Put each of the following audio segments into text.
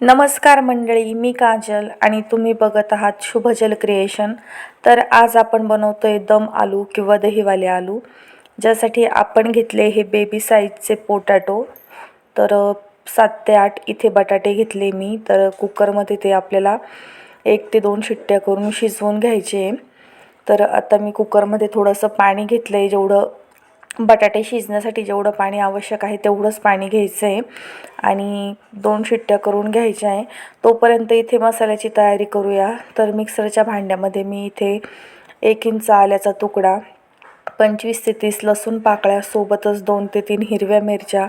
नमस्कार मंडळी मी काजल आणि तुम्ही बघत आहात शुभजल क्रिएशन. तर आज आपण बनवतो आहे दम आलू किंवा दहीवाले आलू ज्यासाठी आपण घेतले हे बेबी साईजचे पोटॅटो तर सात ते आठ इथे बटाटे घेतले मी. तर कुकरमध्ये ते आपल्याला एक ते दोन शिट्ट्या करून शिजवून घ्यायचे. तर आता मी कुकरमध्ये थोडंसं पाणी घेतलं आहे जेवढं बटाटे शिजण्यासाठी जेवढं पाणी आवश्यक आहे तेवढंच पाणी घ्यायचं आहे आणि दोन शिट्ट्या करून घ्यायच्या आहे तोपर्यंत इथे मसाल्याची तयारी करूया. तर मिक्सरच्या भांड्यामध्ये मी इथे एक इंच आल्याचा तुकडा पंचवीस ते तीस लसूण पाकळ्या सोबतच दोन ते तीन हिरव्या मिरच्या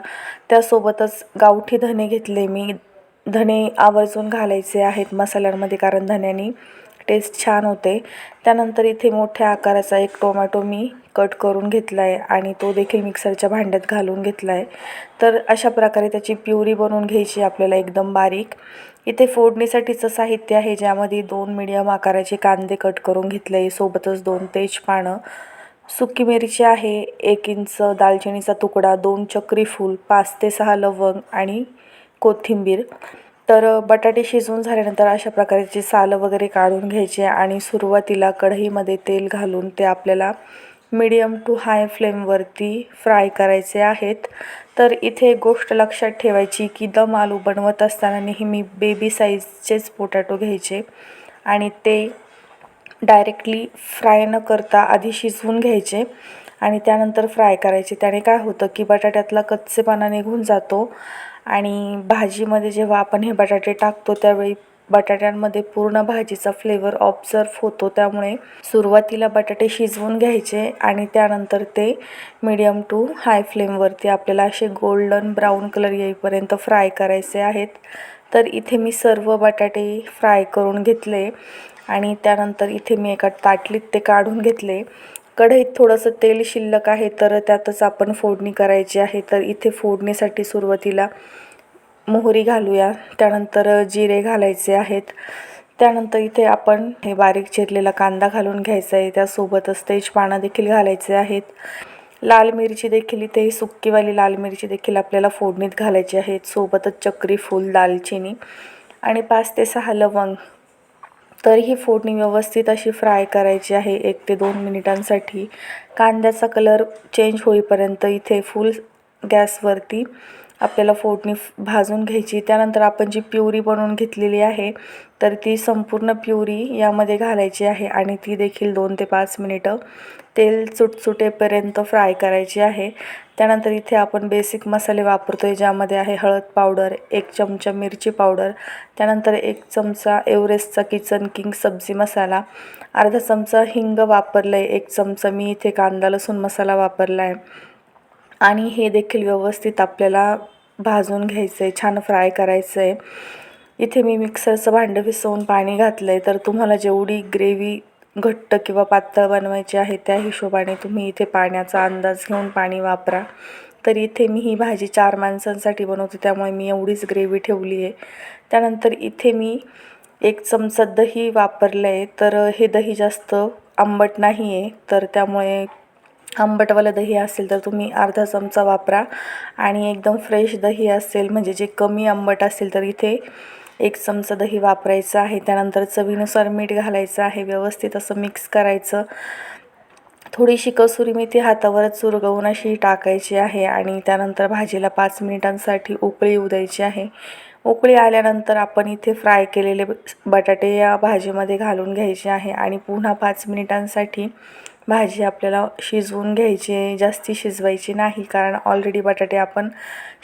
त्यासोबतच गावठी धने घेतले मी. धने आवर्जून घालायचे आहेत मसाल्यांमध्ये कारण धन्यानी टेस्ट छान होते. त्यानंतर इथे मोठ्या आकाराचा एक टोमॅटो मी कट करून घेतला आहे आणि तो देखील मिक्सरच्या भांड्यात घालून घेतला आहे तर अशा प्रकारे त्याची प्युरी बनवून घ्यायची आपल्याला एकदम बारीक. इथे फोडणीसाठीचं साहित्य आहे ज्यामध्ये दोन मिडियम आकाराचे कांदे कट करून घेतले आहे सोबतच दोन तेजपानं सुकी मिरची आहे एक इंच दालचिनीचा तुकडा दोन चक्री फूल पाच ते सहा लवंग आणि कोथिंबीर. तर बटाटे शिजवून झाल्यानंतर अशा प्रकारची सालं वगैरे काढून घ्यायचे आणि सुरुवातीला कढईमध्ये तेल घालून ते आपल्याला मीडियम टू हाय फ्लेमवरती फ्राय करायचे आहेत. तर इथे एक गोष्ट लक्षात ठेवायची की दम आलू बनवत असताना नेहमी बेबी साईजचेच पोटॅटो घ्यायचे आणि ते डायरेक्टली फ्राय न करता आधी शिजवून घ्यायचे आणि त्यानंतर फ्राय करायचे. त्याने काय होतं की बटाट्यातला कच्चेपणा निघून जातो आणि भाजीमध्ये जेव्हा आपण हे बटाटे टाकतो त्यावेळी बटाट्यांमध्ये पूर्ण भाजीचा फ्लेवर ऑब्झर्व होतो. त्यामुळे सुरुवातीला बटाटे शिजवून घ्यायचे आणि त्यानंतर ते मीडियम टू हाय फ्लेमवरती आपल्याला असे गोल्डन ब्राऊन कलर येईपर्यंत फ्राय करायचे आहेत. तर इथे मी सर्व बटाटे फ्राय करून घेतले आणि त्यानंतर इथे मी एका ताटलीत ते काढून घेतले. कढईत थोडंसं तेल शिल्लक आहे तर त्यातच आपण फोडणी करायची आहे. तर इथे फोडणीसाठी सुरुवातीला मोहरी घालूया. त्यानंतर जिरे घालायचे आहेत. त्यानंतर इथे आपण हे बारीक चिरलेला कांदा घालून घ्यायचा आहे. त्यासोबतच तेजपानं देखील घालायचे आहेत. लाल मिरची देखील इथे सुक्कीवाली लाल मिरची देखील आपल्याला फोडणीत घालायची आहेत. सोबतच चक्री फूल दालचिनी आणि पाच ते सहा लवंग. तर ही फोडणी व्यवस्थित अशी फ्राय करायची आहे. एक ते दोन मिनिटांसाठी. कांद्याचा कलर चेंज होईपर्यंत इथे फुल गॅसवरती आपल्याला फोडणी भाजून घ्यायची. त्यानंतर आपण जी प्युरी बनवून घेतलेली आहे तर ती संपूर्ण प्युरी यामध्ये घालायची आहे आणि ती देखील दोन ते पाच मिनिटं तेल सुटसुटेपर्यंत फ्राय करायची आहे. त्यानंतर इथे आपण बेसिक मसाले वापरतो आहे ज्यामध्ये आहे हळद पावडर एक चमचा मिरची पावडर त्यानंतर एक चमचा एव्हरेस्टचा किचन किंग सब्जी मसाला अर्धा चमचा हिंग वापरलं आहे एक चमचा मी इथे कांदा लसूण मसाला वापरला आहे आणि हे देखील व्यवस्थित आपल्याला भाजून घ्यायचं आहे छान फ्राय करायचं आहे इथे मी मिक्सरचं भांडं विसवून पाणी घातलं आहे तर तुम्हाला जेवढी ग्रेव्ही घट्ट किंवा पातळ बनवायची आहे त्या हिशोबाने तुम्ही इथे पाण्याचा अंदाज घेऊन पाणी वापरा. तर इथे मी ही भाजी चार माणसांसाठी बनवते त्यामुळे मी एवढीच ग्रेव्ही ठेवली आहे त्यानंतर इथे मी एक चमचा दही वापरलं आहे तर हे दही जास्त आंबट नाही आहे तर त्यामुळे आंबटवालं दही असेल तर तुम्ही अर्धा चमचा वापरा. आणि एकदम फ्रेश दही असेल म्हणजे जे कमी आंबट असेल तर इथे एक चमचा दही वापरायचं आहे. त्यानंतर चवीनुसार मीठ घालायचं आहे. व्यवस्थित असं मिक्स करायचं. थोडीशी कसुरी मेथी हातावरच चुरगवून अशी टाकायची आहे आणि त्यानंतर भाजीला पाच मिनिटांसाठी उकळी येऊ द्यायची आहे. उकळी आल्यानंतर आपण इथे फ्राय केलेले बटाटे या भाजीमध्ये घालून घ्यायचे आहे. आणि पुन्हा पाच मिनिटांसाठी भाजी आपल्याला शिजवून घ्यायची आहे जास्त शिजवायची नाही कारण ऑलरेडी बटाटे आपण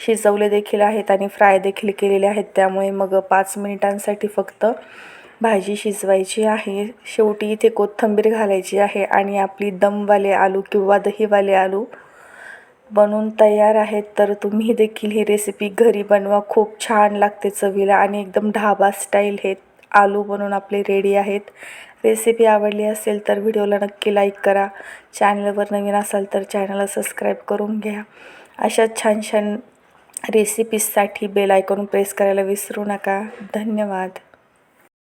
शिजवले देखील आहेत आणि फ्राय देखील केलेले आहेत. त्यामुळे मग पाच मिनिटांसाठी फक्त भाजी शिजवायची आहे. शेवटी इथे कोथिंबीर घालायची आहे आणि आपली दमवाले आलू किंवा दहीवाले आलू बनवून तयार आहेत. तर तुम्ही देखील ही रेसिपी घरी बनवा. खूप छान लागते चवीला आणि एकदम ढाबा स्टाईल हे. आलू बनवून आपले रेडी आहेत. रेसिपी आवडली असेल तर व्हिडिओला नक्की लाईक करा. चॅनलवर नवीन असाल तर चॅनलला सबस्क्राईब करून घ्या. अशा छान छान रेसिपीजसाठी बेल आयकॉन प्रेस करायला विसरू नका. धन्यवाद.